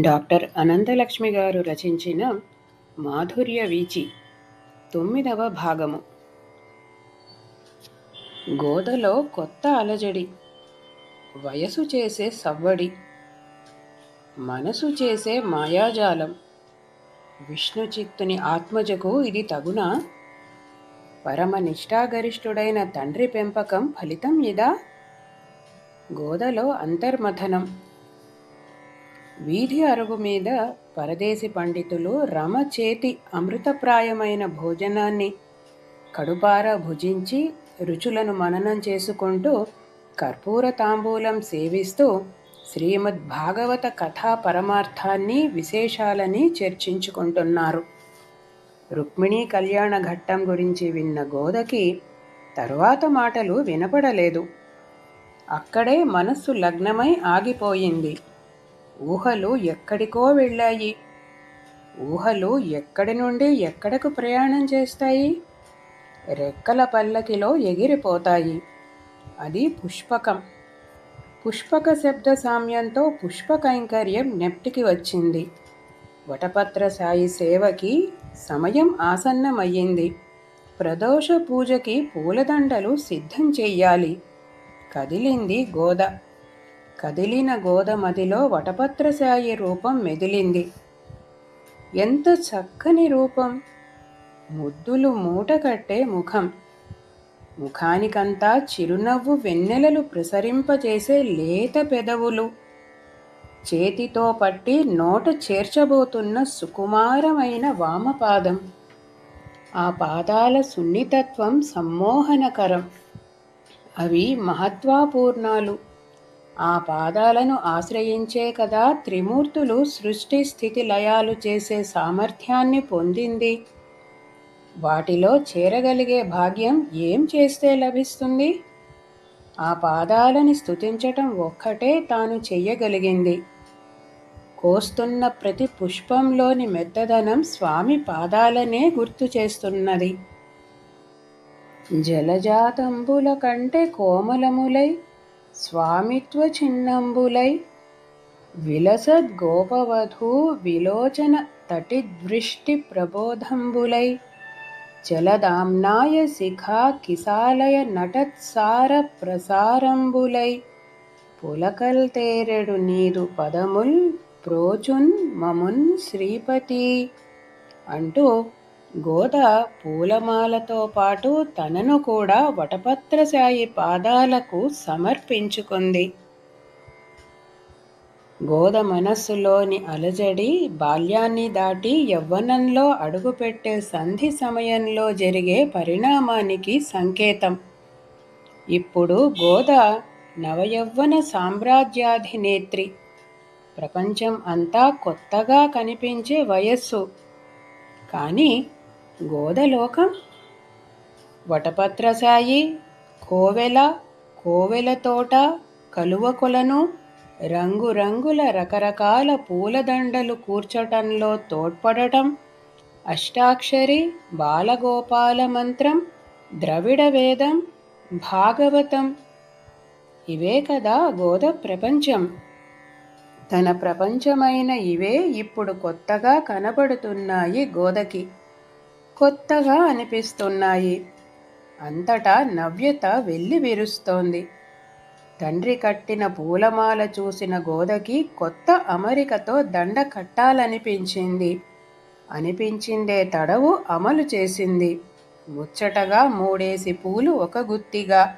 Doctor Ananthalakshmi గారు రచించిన మాధుర్య వీచి తొమ్మిదవ భాగము. గోదలో కొత్త అలజడి వయసు చేసే సవ్వడి మనసు చేసే మాయాజాలం విష్ణు చిత్తుని ఆత్మజకు ఇది తగునా? పరమ నిష్ఠాగరిష్ఠుడైన తండ్రి పెంపకం ఫలితం ఇదా? గోదలో అంతర్మథనం. వీధి అరుగు మీద పరదేశి పండితులు రమ చేతి అమృతప్రాయమైన భోజనాన్ని కడుపారా భుజించి రుచులను మననం చేసుకుంటూ కర్పూర తాంబూలం సేవిస్తూ శ్రీమద్ భాగవత కథా పరమార్థాన్ని విశేషాలని చర్చించుకుంటున్నారు. రుక్మిణీ కళ్యాణ ఘట్టం గురించి విన్న గోదకి తరువాత మాటలు వినపడలేదు. అక్కడే మనస్సు లగ్నమై ఆగిపోయింది. ఊహలు ఎక్కడికో వెళ్ళాయి. ఊహలు ఎక్కడి నుండి ఎక్కడకు ప్రయాణం చేస్తాయి? రెక్కల పల్లకిలో ఎగిరిపోతాయి. అది పుష్పకం. పుష్పక శబ్ద సామ్యంతో పుష్పకైంకర్యం నెప్టికి వచ్చింది. వటపత్ర సాయి సేవకి సమయం ఆసన్నమయ్యింది. ప్రదోష పూజకి పూలదండలు సిద్ధం చెయ్యాలి. కదిలింది గోద. కదిలిన గోదమదిలో వటపత్రశాయి రూపం మెదిలింది. ఎంత చక్కని రూపం! ముద్దులు మూట కట్టే ముఖం. ముఖానికంతా చిరునవ్వు వెన్నెలలు ప్రసరింపజేసే లేత పెదవులు. చేతితో పట్టి నోట చేర్చబోతున్న సుకుమారమైన వామపాదం. ఆ పాదాల సున్నితత్వం సమ్మోహనకరం. అవి మహత్వాపూర్ణాలు. ఆ పాదాలను ఆశ్రయించే కదా త్రిమూర్తులు సృష్టి స్థితి లయాలు చేసే సామర్థ్యాన్ని పొందింది. వాటిలో చేరగలిగే భాగ్యం ఏం చేస్తే లభిస్తుంది? ఆ పాదాలని స్థుతించటం ఒక్కటే తాను చెయ్యగలిగింది. కోస్తున్న ప్రతి పుష్పంలోని మెత్తదనం స్వామి పాదాలనే గుర్తు చేస్తున్నది. జలజాతంబుల కంటే కోమలములై స్వామిత్వ చిన్నంబులై విలసద్ గోపవధూ విలోచన తటిదృష్టి ప్రబోధంబులై. జలదామ్నాయ శిఖా కిసాలయ నటత్సార ప్రసారంబులై పులకల్ తేరెడు నీరు పదముల్ ప్రోచున్ మమున్ శ్రీపతి అంటూ గోద పూలమాలతో పాటు తనను కూడా వటపత్రశాయి పాదాలకు సమర్పించుకుంది. గోద మనస్సులోని అలజడి బాల్యాన్ని దాటి యవ్వనంలో అడుగుపెట్టే సంధి సమయంలో జరిగే పరిణామానికి సంకేతం. ఇప్పుడు గోద నవయవ్వన సామ్రాజ్యాధినేత్రి. ప్రపంచం అంతా కొత్తగా కనిపించే వయస్సు. కానీ గోదలోకం వటపత్రసాయి కోవెల కోవెల తోట రంగురంగుల రకరకాల పూలదండలు కూర్చటంలో తోడ్పడటం అష్టాక్షరి బాలగోపాల మంత్రం ద్రవిడ వేదం భాగవతం. ఇవే కదా గోద ప్రపంచం. తన ప్రపంచమైన ఇవే ఇప్పుడు కొత్తగా కనబడుతున్నాయి గోదకి కొత్తగా అనిపిస్తున్నాయి. అంతటా నవ్యత వెళ్ళి విరుస్తోంది. తండ్రి కట్టిన పూలమాల చూసిన గోదకి కొత్త అమరికతో దండ కట్టాలనిపించింది. అనిపించిందే తడవు అమలు చేసింది. ముచ్చటగా మూడేసి పూలు ఒక గుత్తిగా.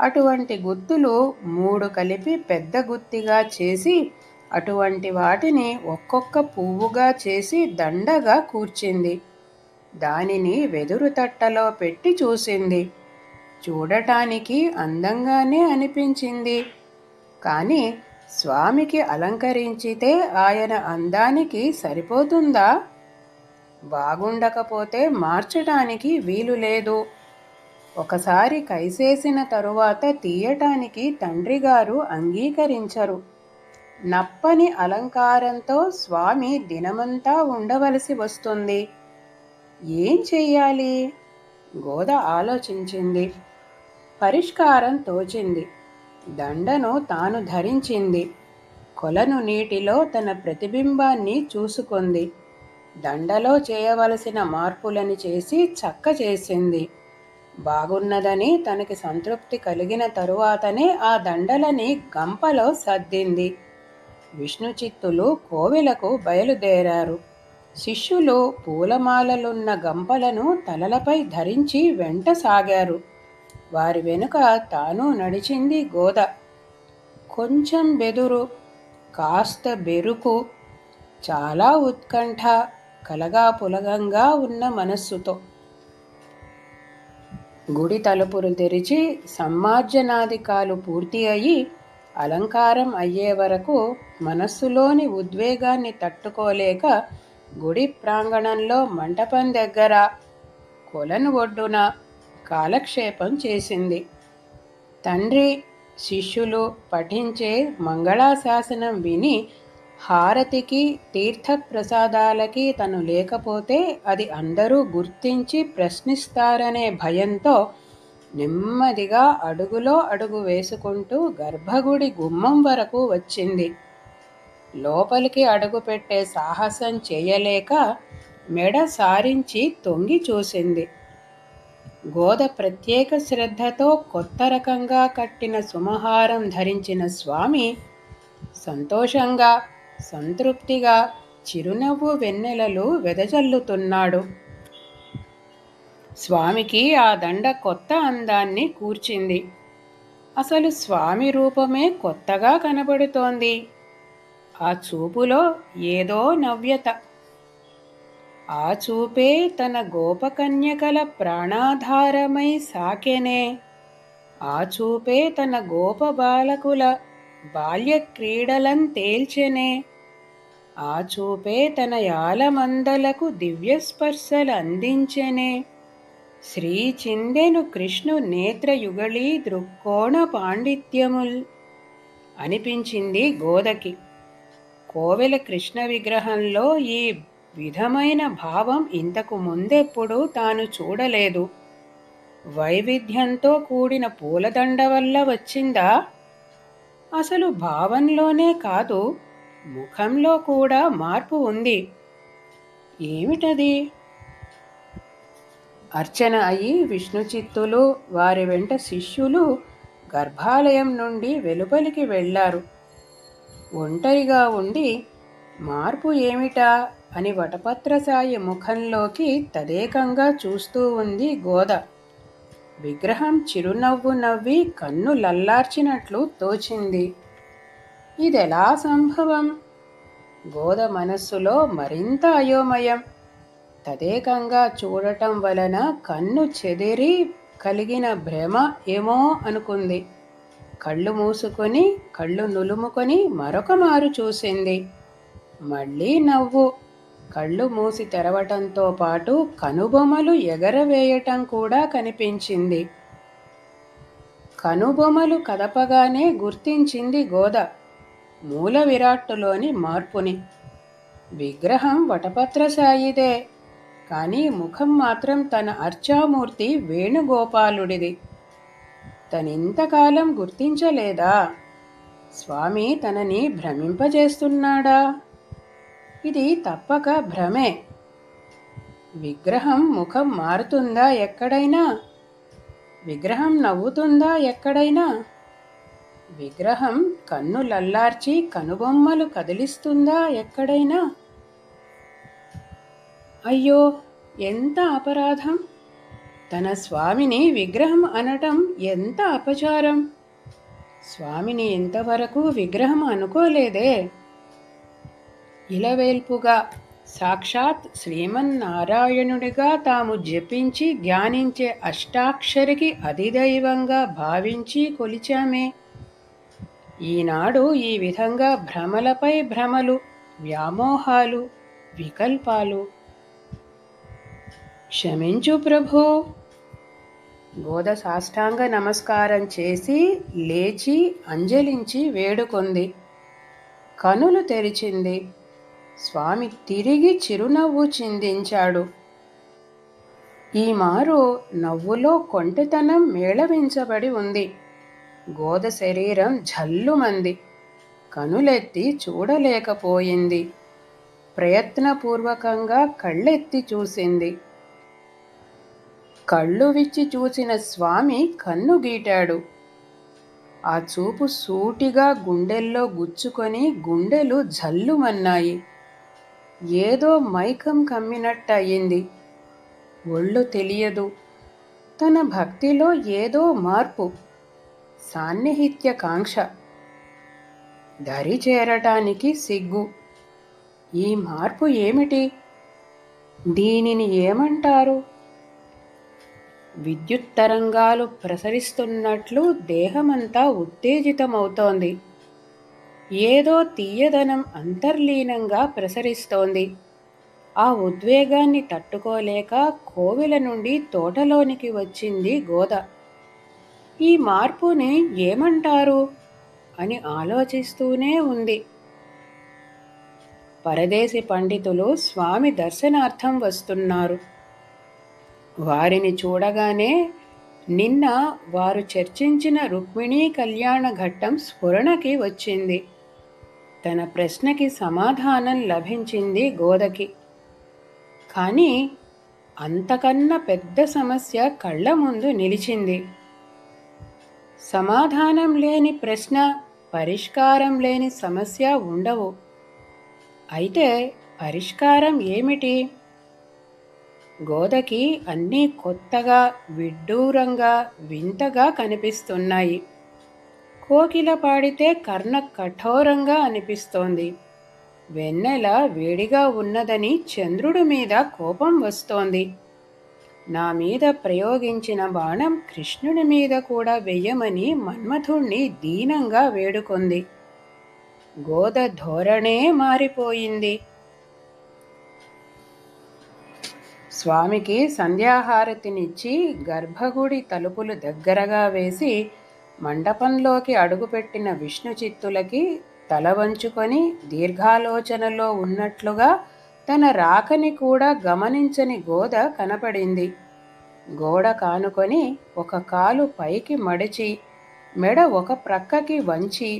అటువంటి గుత్తులు మూడు కలిపి పెద్ద గుత్తిగా చేసి అటువంటి వాటిని ఒక్కొక్క పువ్వుగా చేసి దండగా కూర్చింది. దానిని వెదురు తట్టలో పెట్టి చూసింది. చూడటానికి అందంగానే అనిపించింది. కానీ స్వామికి అలంకరించితే ఆయన అందానికి సరిపోతుందా? బాగుండకపోతే మార్చటానికి వీలు లేదు. ఒకసారి కైసేసిన తరువాత తీయటానికి తండ్రిగారు అంగీకరించరు. నప్పని అలంకారంతో స్వామి దినమంతా ఉండవలసి వస్తుంది. ఏం చెయ్యాలి? గోద ఆలోచించింది. పరిష్కారం తోచింది. దండను తాను ధరించింది. కొలను నీటిలో తన ప్రతిబింబాన్ని చూసుకుంది. దండలో చేయవలసిన మార్పులని చేసి చక్క చేసింది. బాగున్నదని తనకి సంతృప్తి కలిగిన తరువాతనే ఆ దండలని గంపలో సర్దింది. విష్ణు చిత్తులు కోవిలకు బయలుదేరారు. శిష్యులు పూలమాలలున్న గంపలను తలలపై ధరించి వెంట సాగారు. వారి వెనుక తాను నడిచింది గోద. కొంచెం బెదురు కాస్త బెరుకు చాలా ఉత్కంఠ కలగా పులగంగా ఉన్న మనస్సుతో. గుడి తలుపులు తెరిచి సమ్మార్జనాధికాలు పూర్తి అయి అలంకారం అయ్యే వరకు మనస్సులోని ఉద్వేగాన్ని తట్టుకోలేక గుడి ప్రాంగణంలో మంటపం దగ్గర కొలను ఒడ్డున కాలక్షేపం చేసింది. తండ్రి శిష్యులు పఠించే మంగళాశాసనం విని హారతికి తీర్థప్రసాదాలకి తను లేకపోతే అది అందరూ గుర్తించి ప్రశ్నిస్తారనే భయంతో నెమ్మదిగా అడుగులో అడుగు వేసుకుంటూ గర్భగుడి గుమ్మం వరకు వచ్చింది. లోపలికి అడుగుపెట్టే సాహసం చేయలేక మెడ సారించి తొంగి చూసింది. గోద ప్రత్యేక శ్రద్ధతో కొత్త రకంగా కట్టిన సుమహారం ధరించిన స్వామి సంతోషంగా సంతృప్తిగా చిరునవ్వు వెన్నెలలు వెదజల్లుతున్నాడు. స్వామికి ఆ దండ కొత్త అందాన్ని కూర్చింది. అసలు స్వామి రూపమే కొత్తగా కనబడుతోంది. ఆ చూపులో ఏదో నవ్యత. ఆ చూపే తన గోపకన్యకల ప్రాణాధారమై సాకెనే. ఆ చూపే తన గోప బాలకుల బాల్య తేల్చెనే ఆ చూపే తన యాలమందలకు దివ్యస్పర్శలు అందించెనే శ్రీ చిందెను కృష్ణు నేత్రయుగళీ దృక్కోణ పాండిత్యముల్ అనిపించింది గోదకి. కోవెల కృష్ణ విగ్రహంలో ఈ విధమైన భావం ఇంతకు ముందెప్పుడూ తాను చూడలేదు. వైవిధ్యంతో కూడిన పూలదండ వల్ల వచ్చిందా? అసలు భావంలోనే కాదు ముఖంలో కూడా మార్పు ఉంది. ఏమిటది? అర్చన అయి విష్ణు చిత్తులు వారి వెంట శిష్యులు గర్భాలయం నుండి వెలుపలికి వెళ్ళారు. ఒంటరిగా ఉండి మార్పు ఏమిటా? అని వటపత్రసాయి ముఖంలోకి తదేకంగా చూస్తూ ఉంది గోద. విగ్రహం చిరునవ్వు నవ్వి కన్ను లల్లార్చినట్లు తోచింది. ఇదెలా సంభవం? గోద మనస్సులో మరింత అయోమయం. తదేకంగా చూడటం వలన కన్ను చెదిరి కలిగిన భ్రమ ఏమో అనుకుంది. కళ్ళు మూసుకొని కళ్ళు నులుముకొని మరొక మారు చూసింది. మళ్ళీ నవ్వు. కళ్ళు మూసి తెరవటంతో పాటు కనుబొమలు ఎగరవేయటం కూడా కనిపించింది. కనుబొమలు కదపగానే గుర్తించింది గోద. మూల విరాట్టులోని మార్పుని. విగ్రహం వటపత్రసాయిదే కానీ ముఖం మాత్రం తన అర్చామూర్తి వేణుగోపాలుడిది. తనింతకాలం గుర్తించలేదా? స్వామి తనని భ్రమింపజేస్తున్నాడా? ఇది తప్పక భ్రమే. విగ్రహం ముఖం మారుతుందా ఎక్కడైనా? విగ్రహం నవ్వుతుందా ఎక్కడైనా? విగ్రహం కన్నులల్లార్చి కనుబొమ్మలు కదిలిస్తుందా ఎక్కడైనా? అయ్యో ఎంత అపరాధం! తన స్వామిని విగ్రహం అనటం ఎంత అపచారం! స్వామిని ఇంతవరకు విగ్రహం అనుకోలేదే! ఇలవేల్పుగా సాక్షాత్ శ్రీమన్నారాయణుడిగా తాము జపించి ధ్యానించే అష్టాక్షరికి అధిదైవంగా భావించి కొలిచామే. ఈనాడు ఈ విధంగా భ్రమలపై భ్రమలు వ్యామోహాలు వికల్పాలు. క్షమించు ప్రభు. గోద సాష్టాంగ నమస్కారం చేసి లేచి అంజలించి వేడుకొంది. కనులు తెరిచింది. స్వామి తిరిగి చిరునవ్వు చిందించాడు. ఈ మారు నవ్వులో కొంటెతనం మేళవించబడి ఉంది. గోద శరీరం జల్లుమంది. కనులెత్తి చూడలేకపోయింది. ప్రయత్నపూర్వకంగా కళ్ళెత్తి చూసింది. కళ్ళు విచ్చి చూసిన స్వామి కన్ను గీటాడు. ఆ చూపు సూటిగా గుండెల్లో గుచ్చుకొని గుండెలు జల్లుమన్నాయి. ఏదో మైకం కమ్మినట్టయింది. ఒళ్ళు తెలియదు. తన భక్తిలో ఏదో మార్పు. సాన్నిహిత్య కాంక్ష. దరి చేరటానికి సిగ్గు. ఈ మార్పు ఏమిటి? దీనిని ఏమంటారు? విద్యుత్ తరంగాలు ప్రసరిస్తున్నట్లు దేహమంతా ఉత్తేజితమవుతోంది. ఏదో తీయదనం అంతర్లీనంగా ప్రసరిస్తోంది. ఆ ఉద్వేగాన్ని తట్టుకోలేక కోవెల నుండి తోటలోనికి వచ్చింది గోద. ఈ మార్పుని ఏమంటారు? అని ఆలోచిస్తూనే ఉంది. పరదేశి పండితులు స్వామి దర్శనార్థం వస్తున్నారు. వారిని చూడగానే నిన్న వారు చర్చించిన రుక్మిణీ కళ్యాణ ఘట్టం స్ఫురణకి వచ్చింది. తన ప్రశ్నకి సమాధానం లభించింది గోదకి. కానీ అంతకన్నా పెద్ద సమస్య కళ్ళ ముందు నిలిచింది. సమాధానం లేని ప్రశ్న పరిష్కారం లేని సమస్య ఉండవు. అయితే పరిష్కారం ఏమిటి? గోదకి అన్నీ కొత్తగా విడ్డూరంగా వింతగా కనిపిస్తున్నాయి. కోకిల పాడితే కర్ణ కఠోరంగా అనిపిస్తోంది. వెన్నెల వేడిగా ఉన్నదని చంద్రుడి మీద కోపం వస్తోంది. నా మీద ప్రయోగించిన బాణం కృష్ణుడి మీద కూడా వెయ్యమని మన్మథుణ్ణి దీనంగా వేడుకొంది. గోద ధోరణే మారిపోయింది. స్వామికి సంధ్యాహారతినిచ్చి గర్భగుడి తలుపులు దగ్గరగా వేసి మండపంలోకి అడుగుపెట్టిన విష్ణు చిత్తులకి తల వంచుకొని దీర్ఘాలోచనలో ఉన్నట్లుగా తన రాకని కూడా గమనించని గోద కనపడింది. గోడ కానుకొని ఒక కాలు పైకి మడిచి మెడ ఒక ప్రక్కకి వంచి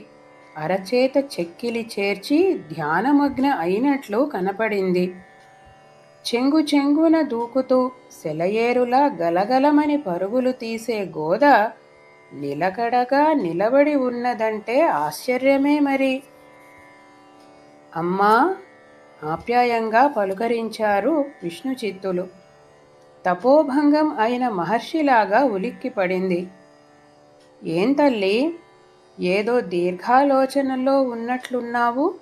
అరచేత చెక్కిలి చేర్చి ధ్యానమగ్న అయినట్లు కనపడింది. చెంగు చెంగున దూకుతూ సెలయేరులా గలగలమని పరుగులు తీసే గోద నిలకడగా నిలబడి ఉన్నదంటే ఆశ్చర్యమే మరి. అమ్మా! ఆప్యాయంగా పలుకరించారు విష్ణు చిత్తులు తపోభంగం అయిన మహర్షిలాగా ఉలిక్కిపడింది ఏం తల్లి? ఏదో దీర్ఘాలోచనలో ఉన్నట్లున్నావు?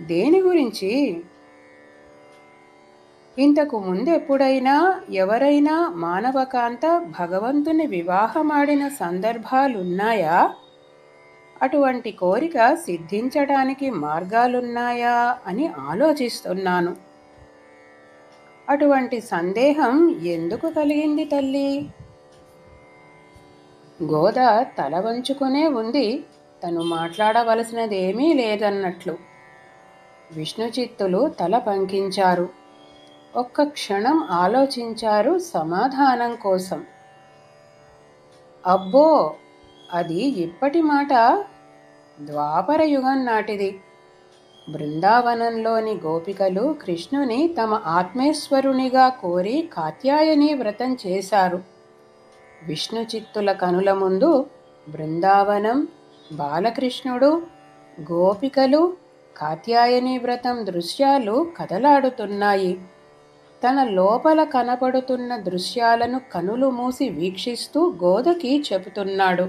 దేని గురించి? ఇంతకు ముందెప్పుడైనా ఎవరైనా మానవకాంత భగవంతుని వివాహమాడిన సందర్భాలున్నాయా? అటువంటి కోరిక సిద్ధించడానికి మార్గాలున్నాయా అని ఆలోచిస్తున్నాను. అటువంటి సందేహం ఎందుకు కలిగింది తల్లి? గోద తల వంచుకునే ఉంది. తను మాట్లాడవలసినదేమీ లేదన్నట్లు. విష్ణుచిత్తులు తల పంకించారు. ఒక్క క్షణం ఆలోచించారు సమాధానం కోసం. అబ్బో అది ఇప్పటి మాట? ద్వాపర యుగం నాటిది. బృందావనంలోని గోపికలు కృష్ణుని తమ ఆత్మేశ్వరునిగా కోరి కాత్యాయని వ్రతం చేశారు. విష్ణు చిత్తుల కనుల ముందు బృందావనం బాలకృష్ణుడు గోపికలు కాత్యాయని వ్రతం దృశ్యాలు కదలాడుతున్నాయి. తన లోపల కనపడుతున్న దృశ్యాలను కనులు మూసి వీక్షిస్తూ గోదకి చెబుతున్నాడు.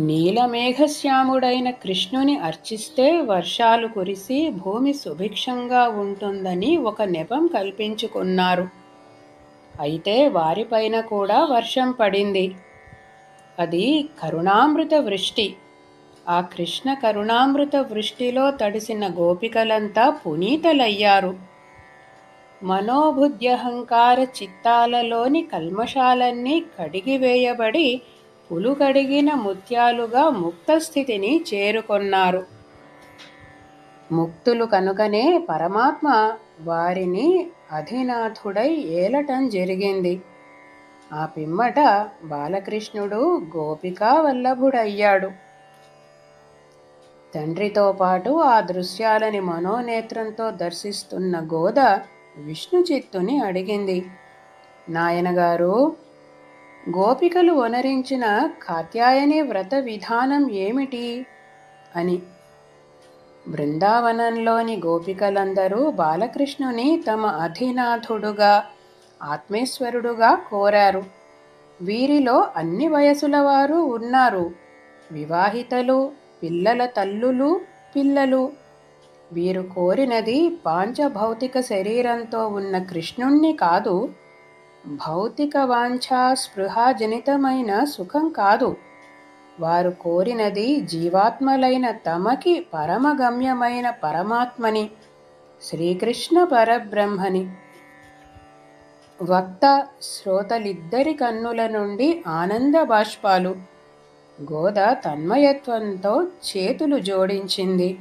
నీలమేఘశ్యాముడైన కృష్ణుని అర్చిస్తే వర్షాలు కురిసి భూమి సుభిక్షంగా ఉంటుందని ఒక నెపం కల్పించుకున్నారు. అయితే వారిపైన కూడా వర్షం పడింది. అది కరుణామృత వృష్టి. ఆ కృష్ణ కరుణామృత వృష్టిలో తడిసిన గోపికలంతా పునీతలయ్యారు. మనోబుద్ధ్యహంకార చిత్తాలలోని కల్మషాలన్నీ కడిగివేయబడి పులుగడిగిన ముత్యాలుగా ముక్తస్థితిని చేరుకొన్నారు. ముక్తులు కనుకనే పరమాత్మ వారిని అధినాథుడై ఏలటం జరిగింది. ఆ పిమ్మట బాలకృష్ణుడు గోపికా వల్లభుడయ్యాడు. తండ్రితో పాటు ఆ దృశ్యాలని మనోనేత్రంతో దర్శిస్తున్న గోద విష్ణు చిత్తుని అడిగింది. నాయనగారు గోపికలు వనరించిన కాత్యాయని వ్రత విధానం ఏమిటి? అని. బృందావనంలోని గోపికలందరూ బాలకృష్ణుని తమ అధినాథుడుగా ఆత్మేశ్వరుడుగా కోరారు. వీరిలో అన్ని వయసుల వారు ఉన్నారు. వివాహితలు పిల్లల తల్లులు పిల్లలు. వీరు కోరినది పాంచభౌతిక శరీరంతో ఉన్న కృష్ణుణ్ణి కాదు. భౌతిక వాంఛా స్పృహాజనితమైన సుఖం కాదు. వారు కోరినది జీవాత్మలైన తమకి పరమగమ్యమైన పరమాత్మని శ్రీకృష్ణ పరబ్రహ్మని. వక్త శ్రోతలిద్దరి కన్నుల నుండి ఆనంద బాష్పాలు. గోద తన్మయత్వంతో చేతులు జోడించింది.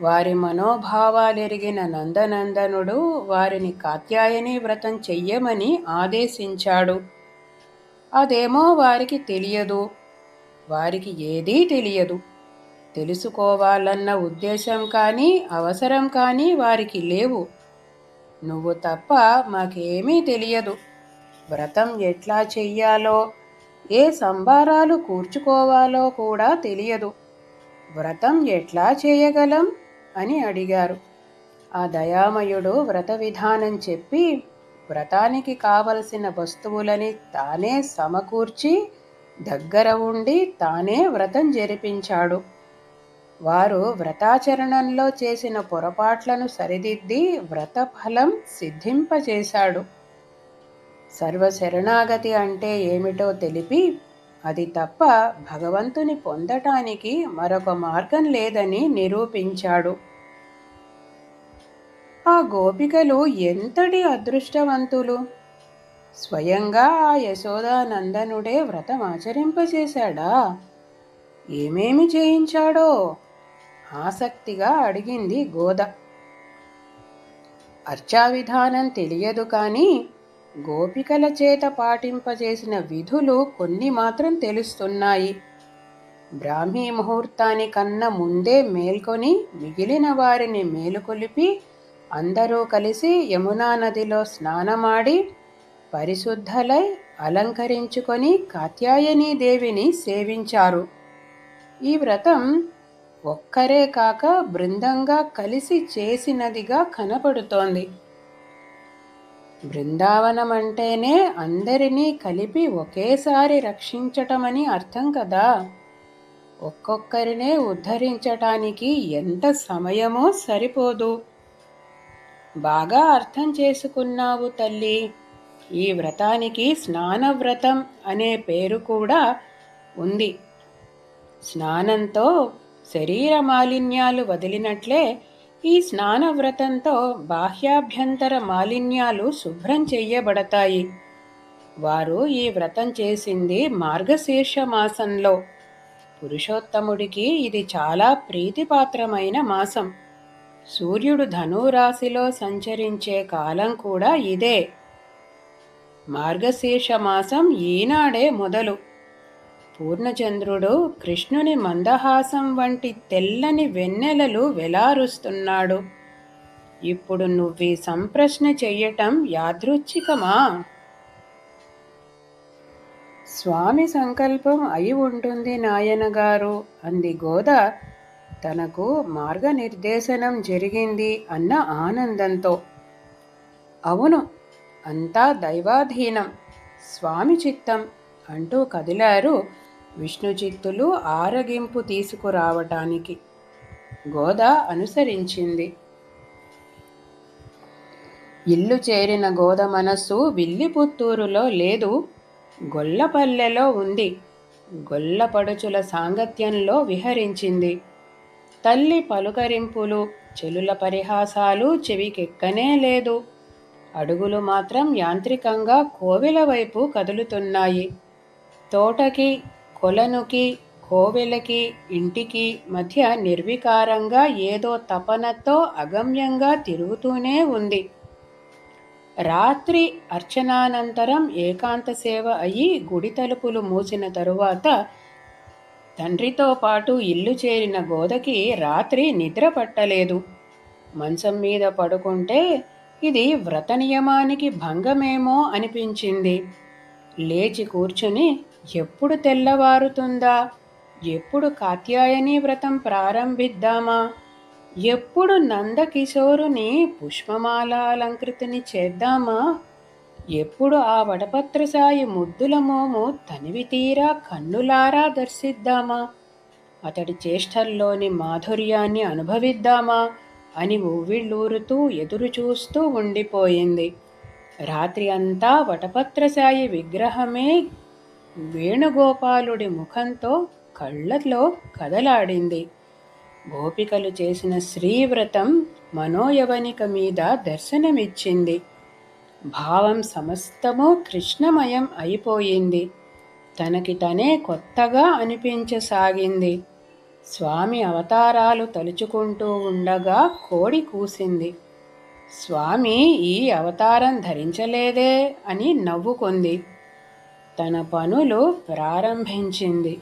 వారి మనోభావాలెరిగిన నందనందనుడు వారిని కాత్యాయని వ్రతం చెయ్యమని ఆదేశించాడు. అదేమో వారికి తెలియదు. వారికి ఏదీ తెలియదు. తెలుసుకోవాలన్న ఉద్దేశం కానీ అవసరం కానీ వారికి లేవు. నువ్వు తప్ప మాకేమీ తెలియదు. వ్రతం ఎట్లా చెయ్యాలో ఏ సంబారాలు కూర్చుకోవాలో కూడా తెలియదు. వ్రతం ఎట్లా చేయగలం? అని అడిగారు. ఆ దయామయుడు వ్రత విధానం చెప్పి వ్రతానికి కావలసిన వస్తువులని తానే సమకూర్చి దగ్గర ఉండి తానే వ్రతం జరిపించాడు. వారు వ్రతాచరణంలో చేసిన పొరపాట్లను సరిదిద్ది వ్రత ఫలం సర్వశరణాగతి అంటే ఏమిటో తెలిపి అది తప్ప భగవంతుని పొందటానికి మరొక మార్గం లేదని నిరూపించాడు. ఆ గోపికలు ఎంతటి అదృష్టవంతులు? స్వయంగా ఆ యశోదానందనుడే వ్రతం ఆచరింపచేశాడా? ఏమేమి చేయించాడో? ఆసక్తిగా అడిగింది గోద. అర్చా విధానం తెలియదు కానీ గోపికల చేత పాటింపజేసిన విధులు కొన్ని మాత్రం తెలుస్తున్నాయి. బ్రాహ్మీ ముహూర్తానికన్నా ముందే మేల్కొని మిగిలిన వారిని మేలుకొలిపి అందరూ కలిసి యమునా నదిలో స్నానమాడి పరిశుద్ధలై అలంకరించుకొని కాత్యాయనీ దేవిని సేవించారు. ఈ వ్రతం ఒక్కరే కాక బృందంగా కలిసి చేసినదిగా కనపడుతోంది. బృందావనం అంటేనే అందరినీ కలిపి ఒకేసారి రక్షించటమని అర్థం కదా? ఒక్కొక్కరినే ఉద్ధరించటానికి ఎంత సమయమో సరిపోదు. బాగా అర్థం చేసుకున్నావు తల్లి. ఈ వ్రతానికి స్నానవ్రతం అనే పేరు కూడా ఉంది. స్నానంతో శరీర మాలిన్యాలు వదిలినట్లే ఈ స్నాన వ్రతంతో బాహ్యాభ్యంతర మాలిన్యాలు శుభ్రం చెయ్యబడతాయి. వారు ఈ వ్రతం చేసింది మార్గశీర్ష మాసంలో పురుషోత్తముడికి ఇది చాలా ప్రీతిపాత్రమైన మాసం. సూర్యుడు ధనురాశిలో సంచరించే కాలం కూడా ఇదే. మార్గశీర్ష మాసం ఈనాడే మొదలు. పూర్ణచంద్రుడు కృష్ణుని మందహాసం వంటి తెల్లని వెన్నెలలు వెలారుస్తున్నాడు. ఇప్పుడు నువ్వీ సంప్రశ్న చెయ్యటం యాదృచ్ఛికమా? స్వామి సంకల్పం అయి ఉంటుంది నాయనగారు. అంది గోద. తనకు మార్గనిర్దేశనం జరిగింది అన్న ఆనందంతో. అవును అంతా దైవాధీనం స్వామి చిత్తం అంటూ కదిలారు విష్ణుజిత్తులు ఆరగింపు తీసుకురావటానికి గోద అనుసరించింది. ఇల్లు చేరిన గోద మనస్సు విల్లిపుత్తూరులో లేదు గొల్లపల్లెలో ఉంది. గొల్లపడుచుల సాంగత్యంలో విహరించింది. తల్లి పలుకరింపులు చెలుల పరిహాసాలు చెవికెక్కనే లేదు. అడుగులు మాత్రం యాంత్రికంగా కోవెల వైపు కదులుతున్నాయి. తోటకి కొలనుకి కోవెలకి ఇంటికి మధ్య నిర్వికారంగా ఏదో తపనతో అగమ్యంగా తిరుగుతూనే ఉంది. రాత్రి అర్చనానంతరం ఏకాంత సేవ అయి గుడి తలుపులు మూసిన తరువాత తండ్రితో పాటు ఇల్లు చేరిన గోదకి రాత్రి నిద్ర పట్టలేదు. మంచం మీద పడుకుంటే ఇది వ్రత నియమానికి భంగమేమో అనిపించింది. లేచి కూర్చుని ఎప్పుడు తెల్లవారుతుందా? ఎప్పుడు కాత్యాయని వ్రతం ప్రారంభిద్దామా? ఎప్పుడు నందకిశోరుని పుష్పమాల అలంకృతిని చేద్దామా? ఎప్పుడు ఆ వడపత్రసాయి ముద్దుల మోము తనివి తీరా కన్నులారా దర్శిద్దామా? అతడి చేష్టల్లోని మాధుర్యాన్ని అనుభవిద్దామా? అని ఊవిళ్ళూరుతూ ఎదురు చూస్తూ ఉండిపోయింది. రాత్రి అంతా వటపత్రసాయి విగ్రహమే వేణుగోపాలుడి ముఖంతో కళ్ళలో కదలాడింది. గోపికలు చేసిన శ్రీవ్రతం మనోయవనిక మీద దర్శనమిచ్చింది. భావం సమస్తము కృష్ణమయం అయిపోయింది. తనకి తనే కొత్తగా అనిపించసాగింది. స్వామి అవతారాలు తలుచుకుంటూ ఉండగా కోడి కూసింది. స్వామి ఈ అవతారం ధరించలేదే అని నవ్వుకుంది. తన పనులు ప్రారంభించింది.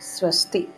స్వస్తి.